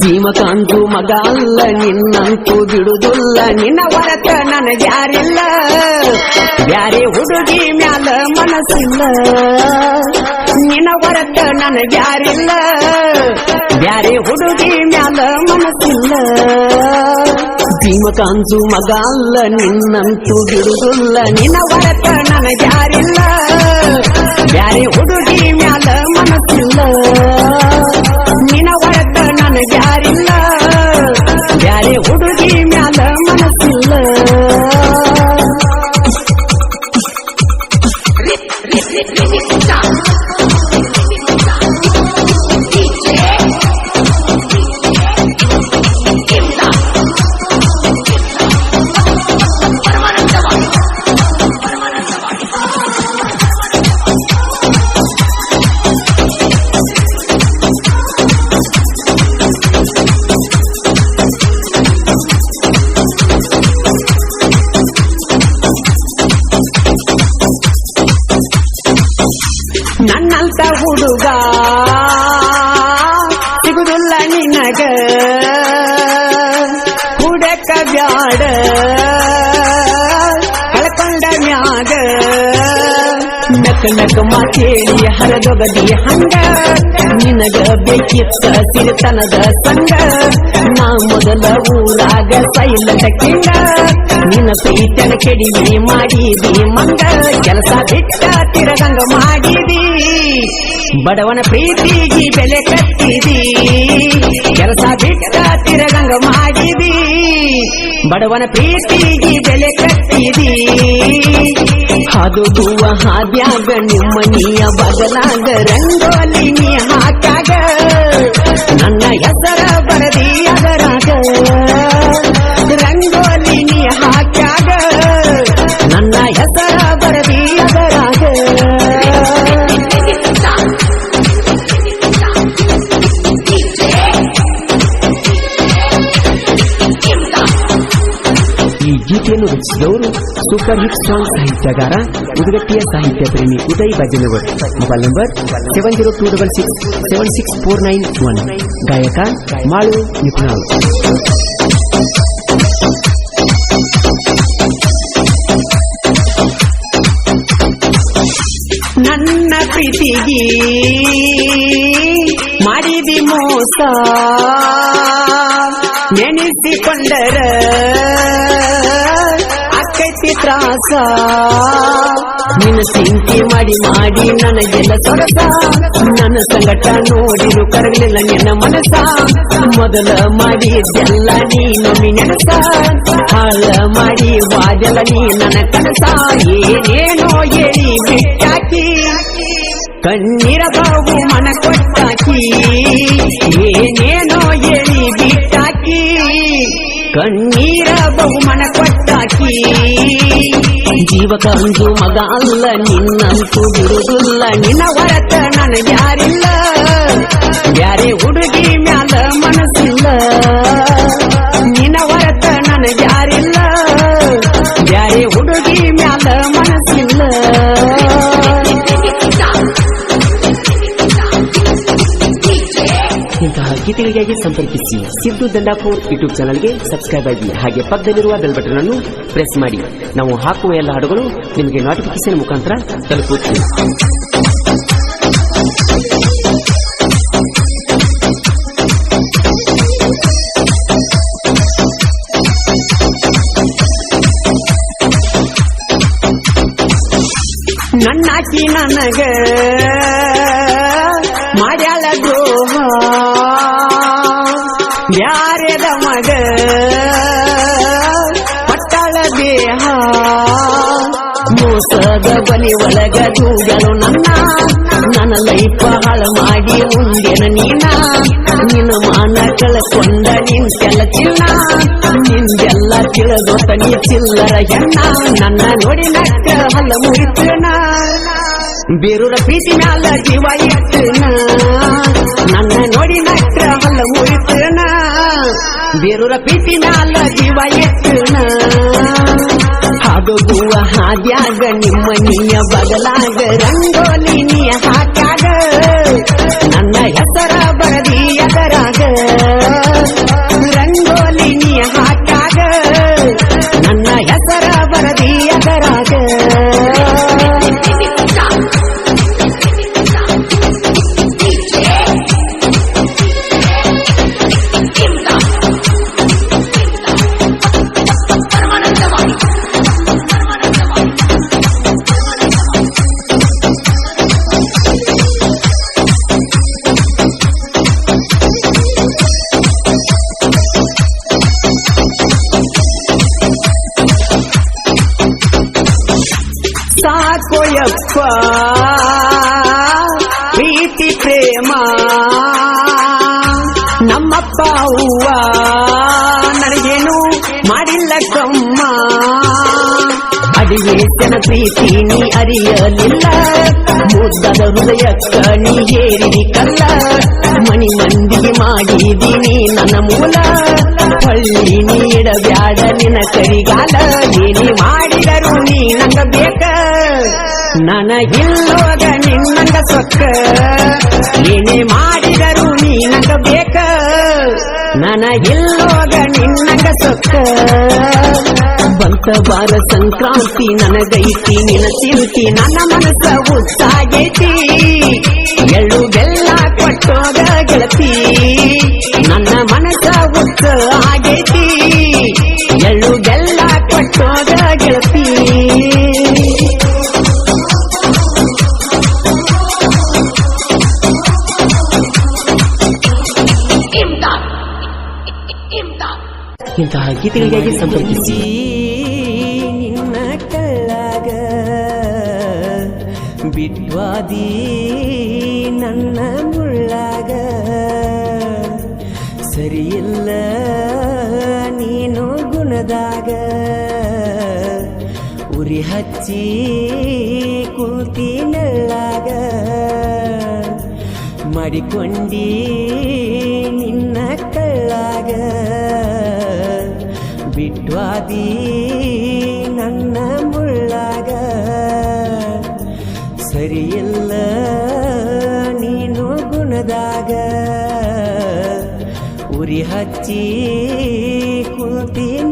ಭೀಮ ಕಾಂತು ಮಗ ಅಲ್ಲ, ನಿನ್ನಂತೂ ಬಿಡುದಿಲ್ಲ ನಿನ್ನ ಹೊರತ ನನಗ್ಯಾರಿಲ್ಲ ಬ್ಯಾರೆ ಹುಡುಗಿ ಮ್ಯಾಲ ಮನಸ್ಸಿಲ್ಲ. ನಿನ್ನ ಹೊರತ ನನಗ್ಯಾರಿಲ್ಲ ಬ್ಯಾರೆ ಹುಡುಗಿ ಮ್ಯಾಲ ಮನಸ್ಸಿಲ್ಲ. ಭೀಮ ಕಾಂತು ಮಗ ಅಲ್ಲ, ನಿನ್ನಂತೂ ಬಿಡುದಿಲ್ಲ ನಿನ್ನ ಹೊರತ ನನಗ್ಯಾರಿಲ್ಲ ಬ್ಯಾರೆ ಹುಡುಗಿ ಮ್ಯಾಲ ಮನಸ್ಸಿಲ್ಲ. ನನ್ನಂತ ಹುಡುಗ. ಸಿಗುದಿಲ್ಲ ನಿನಗ. ಹುಡಕ ಬ್ಯಾಡ. ಕಳ್ಕೊಂಡ ಮ್ಯಾಗ. ನಕ ನಕ ಮಾತೇಳಿ ಹರದೊಗದಿ ಹಂಗ. ನಿನಗ ಬೇಕಿತ್ತ ಸಿರಿತನದ ಸಂಗ. ನಾ ಮೊದಲ ಊರಾಗ ಸೈಲದ ಕಿಂಗ. ನಿನ್ನ ಪ್ರೀತನ ಕೆಡಿಮೆ ಮಾಡಿದಿ ಮಂಗ. ಕೆಲಸ ಬಿಟ್ಟ ತಿರಗಂಗ ಮಾಡಿದಿ. ಬಡವನ ಪ್ರೀತಿಗೆ ಬೆಲೆ ಕಟ್ಟಿದಿ. ಕೆಲಸ ಬಿಟ್ಟ ತಿರಗಂಗ ಮಾಡಿದಿ. ಬಡವನ ಪ್ರೀತಿಗೆ ಬೆಲೆ ಕಟ್ಟಿದಿ. ಹಾದುಗುವ ಹಾದ್ಯಾಗ ನಿಮ್ಮನಿಯ ಬದಲಾಗ ರಂಗೋಲಿ ನೀ ಹಾಕಾಗ ನನ್ನ ಹೆಸರ ಗೀತೆಯನ್ನು ರಚಿಸಿದವರು ಸೂಪರ್ ಹಿಟ್ ಸಾಂಗ್ ಸಾಹಿತ್ಯಗಾರ ಉದಗಟ್ಟಿಯ ಸಾಹಿತ್ಯ ಪ್ರೇಮಿ Uday Bhajanvar mobile number seven zero two double six seven six four nine one ಗಾಯಕ ಮಾಳು ನಿಪುಣಾಳ್ ನನ್ನ ಪ್ರೀತಿಗೆ ಮಾಡಿದಿ ಮೋಸ, ನೆನೆಸಿಕೊಂಡರ ತ್ರಾಸ. ನಿನ್ನ ಸಿಂಕಿ ಮಾಡಿ ಮಾಡಿ ನನಗೆಲ್ಲ ಸೊರಸ. ನನ್ನ ಸಂಗಟ ನೋಡಿರು ಕರಗಲಿಲ್ಲ ನಿನ್ನ ಮನಸ ಮೊದಲ ನೀ ನನಗೆ ನೆನಸ. ಹಾಳ ಮಾಡಿ ವಾದೆಲ್ಲ ನೀ ನನ್ನ ಕನಸ. ಏನೇನೋ ಹೇಳಿ ಬಿಟ್ಟಾಕಿ. ಕಣ್ಣೀರ ಬಾವು ಮನ ಕೊಟ್ಟಾಕಿ. ಏನೇನೋ ಹೇಳಿ ಬಿಟ್ಟಾಕಿ. ಕಣ್ಣೀರ ಬಹುಮನ ಕೊಟ್ಟಾಕಿ. ಜೀವ ಕಂದು ಮಗ ಅಲ್ಲ, ನಿನ್ನಂತೂ ಬಿಡುವುದಿಲ್ಲ. ನಿನ್ನ ಹೊರತ ಯಾರಿಲ್ಲ. ಯಾರೇ ಹುಡುಗಿ ಮ್ಯಾಲ ಮನಸ್ಸಿಲ್ಲ. ನಿನ್ನ ಹೊರತ ನನ ಯಾರೇ ಇಂತಹ ಗೀತೆಗಳಿಗಾಗಿ ಸಂಪರ್ಕಿಸಿ. ಸಿದ್ದು ದಂಡಾಪುರ್ ಯೂಟ್ಯೂಬ್ ಚಾನಲ್ಗೆ ಸಬ್ಸ್ಕ್ರೈಬ್ ಆಗಿ ಹಾಗೆ ಪಕ್ಕದಲ್ಲಿರುವ ಬೆಲ್ ಬಟನ್ ಅನ್ನು ಪ್ರೆಸ್ ಮಾಡಿ. ನಾವು ಹಾಕುವ ಎಲ್ಲ ಹಾಡುಗಳು ನಿಮಗೆ ನೋಟಿಫಿಕೇಶನ್ ಮುಖಾಂತರ ತಲುಪುತ್ತೆ. ನನ್ನಾಕಿ ನನಗ ಮಗ. ಪಟ್ಟಾಳ ದೇಹ. ಮೋಸದ ಬಲಿ ಒಳಗ ದೂಗಲು ನನ್ನ. ನನ್ನ ಲೈಫ ಹಾಳ ಮಾಡಿ ಉಂಡೆನ ನೀನ. ನಿನ್ನ ಮಾನ ಕಳ್ಕೊಂಡ ನಿಂತೆಲ್ಲ ಚಿನ್ನ. ನಿಂದೆಲ್ಲ ತಿಳಿದೋತ ನೀ ಚಿಲ್ಲರ ಹೆಣ್ಣ. ನನ್ನ ನೋಡಿ ನಕ್ಕ ಹಲ್ಲ ಮುರಿತನ. ಬೇರೂರ ಪ್ರೀತಿ ಮ್ಯಾಲ ಜೀವ ಇಟ್ಟನ ನನ್ನ ನೋಡಿ ನಕ್ಕ ಬೇರೂರ ಮ್ಯಾಲ ಜೀವ ಎತ್ತಣ ಹಾಡುಗುವ ಹಾದ್ಯಾಗ ನಿಮ್ಮ ನೀಯ ಬದಲಾಗ ರಂಗೋಲಿನಿಯ ನೀ ಸಾಕೋಯಪ್ಪ ಪ್ರೀತಿ, ಪ್ರೇಮ. ನಮ್ಮಪ್ಪ ಹೂವ ನನಗೇನು ಮಾಡಿಲ್ಲ ಕಮ್ಮ. ಅಡಿಯೇತನ ಪ್ರೀತಿ ನೀ ಅರಿಯಲಿಲ್ಲ. ಮುದ್ದದ ಹೃದಯ ನೀ ಏರಿದಿ ಕಲ್ಲ. ಮಣಿ ಮಂದಿಗೆ ಮಾಡಿದೀನಿ ನನ್ನ ಮೂಲ. ಹಳ್ಳಿ ನೀಡಬ್ಯಾಡ ನಿನ್ನ ಕರಿಗಾಲ. ಏನಿ ಮಾಡಿದರು ನೀ ನಂಗ ಬೇಕ ನನಗಿಲ್ಲೋಗ ನಿನ್ನಂಗ ಸೊಕ್ಕ. ಏನೇ ಮಾಡಿದರು ನೀನಂಗ ಬೇಕ. ನನಗಿಲ್ಲೋಗ ನಿನ್ನಂಗ ಸೊಕ್ಕ. ಬಂತ ಬಾರ ಸಂಕ್ರಾಂತಿ ನನಗೈತಿ ನಿನ ತಿರುತಿ ನನ್ನ ಮನಸ್ಸ ಉತ್ತಾಗೈತಿ ಎಳ್ಳು ಬೆಲ್ಲ ಕೊಟ್ಟೋಗ ಗೆಳತಿ, ನನ್ನ ಮನಸ್ಸ ಉತ್ತ ಇಂತಹ ಗೀತೆಗಳಿಗಾಗಿ ಸಂಪರ್ಕಿಸಿ. ನಿನ್ನ ಕಳ್ಳಾಗ ಬಿಟ್ವಾದಿ ನನ್ನ ಮುಳ್ಳಾಗ. ಸರಿಯಿಲ್ಲ ನೀನು ಗುಣದಾಗ. ಉರಿ ಹಚ್ಚಿ ಕೂತಿ ನಳ್ಳಾಗ. ಮಾಡಿಕೊಂಡಿ ನಿನ್ನ ಕಳ್ಳಾಗ. ಬಿಟ್ವಾದಿ ನನ್ನ ಮುಳ್ಳಾಗ ಸರಿಯಿಲ್ಲ ನೀನು ಗುಣದಾಗ ಉರಿ ಹಚ್ಚಿ ಕೂತಿ ನೆಳ್ಳಾಗ